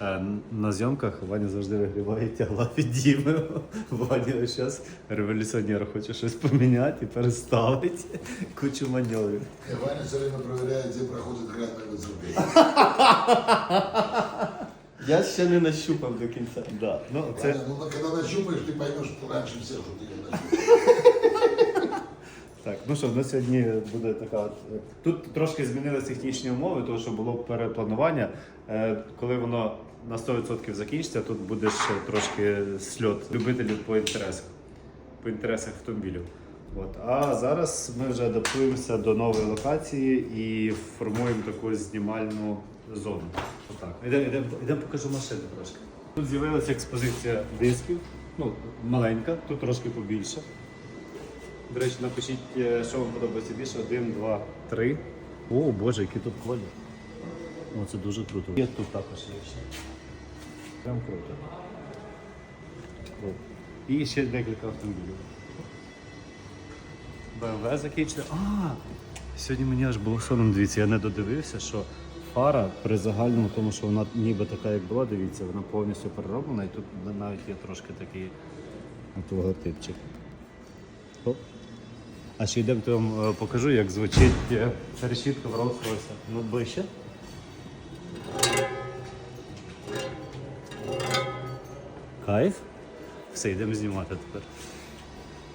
Е, На зйомках Ваня завжди вигріває тягла від Діми. Ваня зараз революціонер хоче щось поміняти і переставити кучу маневрів. И Ваня все время проверяет, где проходит грань на высоте. Я ще не нащупав до кінця. Да. Ну, це... Ваня, ну когда нащупаешь, ты поймешь раньше всех, что ты не нащупаешь. Ну що, на сьогодні буде така. е, Тут трошки змінилися технічні умови, тому що було перепланування. Е, Коли воно на 100% закінчиться, тут буде ще трошки сльот любителів по інтересах, по інтересах автомобілів. От. А зараз ми вже адаптуємося до нової локації і формуємо таку знімальну зону. Отак. Ідемо покажу машину трошки. Тут з'явилася експозиція дисків, ну, маленька, тут трошки побільше. До речі, напишіть, е, що вам подобається більше. Один, два, три. О, боже, який тут колір. О, це дуже круто. Є тут також є ще. Прям круто. О. І ще декілька автомобілів. BMW закінчили. А! Сьогодні мені аж було соромно, дивіться, я не додивився, що фара при загальному тому, що вона ніби така, як була, дивіться, вона повністю перероблена, і тут навіть є трошки такий от логотипчик. А ще йдемо, то вам е, покажу, як звучить ця решітка в Rolls-Royce. Ну, ближче. Кайф. Все, йдемо знімати тепер.